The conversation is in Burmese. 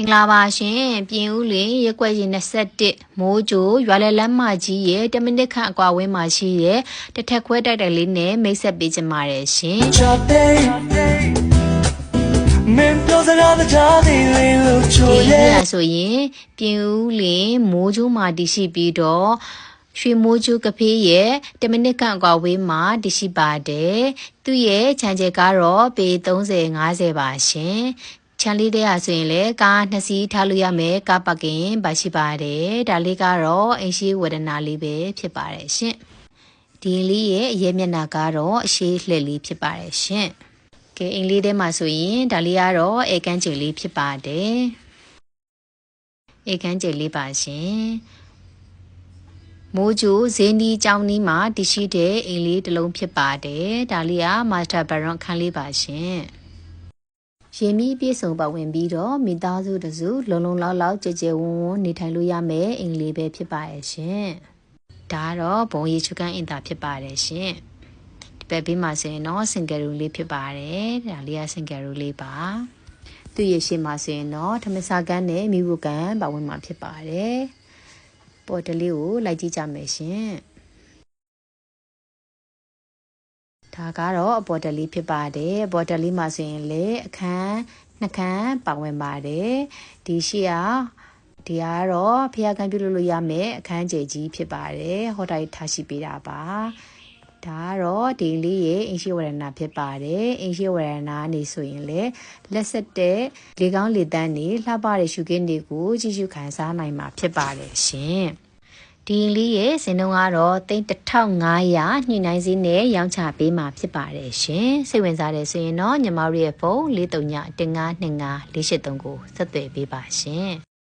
မင်္ဂလာပါရှင်ပြင်ဦးလင်ရက်ွက်ရင်21မိုးကြိုရွာလဲလမ်းမကြီးရဲ့10မိနစ်ခန့်အကွာဝင်းမှာရှိတဲ့တစ်ထက်ခွဲတိုက်တိုက်လေးနဲ့မိတ်ဆက်ပေးကြပါရရှင် Chate Men blows another jolly little ဒီနေ့ joy ဆိုရင်ပြင်ဦးလင်မိုးကြိုမှာတည်ရှိပြီးတော့ရွှေမိုးကျူးကဖေးရဲ့10မိနစ်ခန့်အကွာဝေးမှာတည်ရှိပါတယ်သူ့ရဲ့ခြံကျဲကတော့ပေ30 50ပါရှင် ချန်လေးတဲ့ဟာဆိုရင်လည်းကားနှစ်စီးထားလို့ရမယ်ကားပါကင်ပါရှိပါတယ်ဒါလေးကတော့အင်ရှိဝဒနာလေးပဲဖြစ်ပါတယ်ရှင်ဒီလေးရဲ့အရေးမျက်နှာကတော့အရှိလှက်လေးဖြစ်ပါတယ်ရှင်ကဲအင်လေးထဲမှာဆိုရင်ဒါလေးကတော့အေကန်းကျင်လေးဖြစ်ပါတယ်အေကန်းကျင်လေးပါရှင်မိုးကြိုဇင်းဒီကြောင်းနီးမှာတရှိတဲ့အိမ်လေးတစ်လုံးဖြစ်ပါတယ်ဒါလေးကမာစတာဘရွန်ခန်းလေးပါရှင် ရင်မီပြေဆုံးပါဝင်ပြီးတော့မိသားစုတစုလုံလုံလောက်လောက်ကြဲကြဲဝန်းဝန်းနေထိုင်လို့ရမယ်အိမ်လေးပဲဖြစ်ပါရဲ့ရှင်ဒါကတော့ဘုံရီချူကန်အင်တာဖြစ်ပါတယ်ရှင်ဒီဘက်ဘေးမှာဆိုရင်တော့စင်ကယ်ရူလေးဖြစ်ပါတယ်ဒါလေးကစင်ကယ်ရူလေးပါသူ့ရဲ့ရှေ့မှာဆိုရင်တော့ထမစာကန်းနဲ့မိဖို့ကန်ပါဝင်မှာဖြစ်ပါတယ်ပေါ်တလေးကိုလိုက်ကြည့်ကြမယ်ရှင် ဒါကတော့အပေါ်တလေးဖြစ်ပါတယ်အပေါ်တလေးမှာဆိုရင်လေအခန်းနှစ်ခန်းပါဝင်ပါတယ်ဒီရှိကဒီကတော့ဖျားကန်းပြုလုပ်လို့ရမယ်အခန်းကျယ်ကြီးဖြစ်ပါတယ်ဟော်တိုင်းထားရှိပေးတာပါဒါကတော့ဒီလေးရဲ့အင်ရှိဝရဏဖြစ်ပါတယ်အင်ရှိဝရဏနေဆိုရင်လေလက်ဆက်တဲ့လေကောင်းလေတန်းနေလှပတဲ့ရှုခင်းတွေကိုကြည့်ရှုခံစားနိုင်မှာဖြစ်ပါတယ်ရှင် ဒီလေးရဲ့စင်တုံးကတော့သိန်း1500ညှိနှိုင်းစည်းနဲ့ရောင်းချပေးမှာဖြစ်ပါတယ်ရှင်စိတ်ဝင်စားတယ်ဆိုရင်တော့ညီမတို့ရဲ့ဖုန်း439 1525 483ကိုဆက်သွယ်ပေးပါရှင်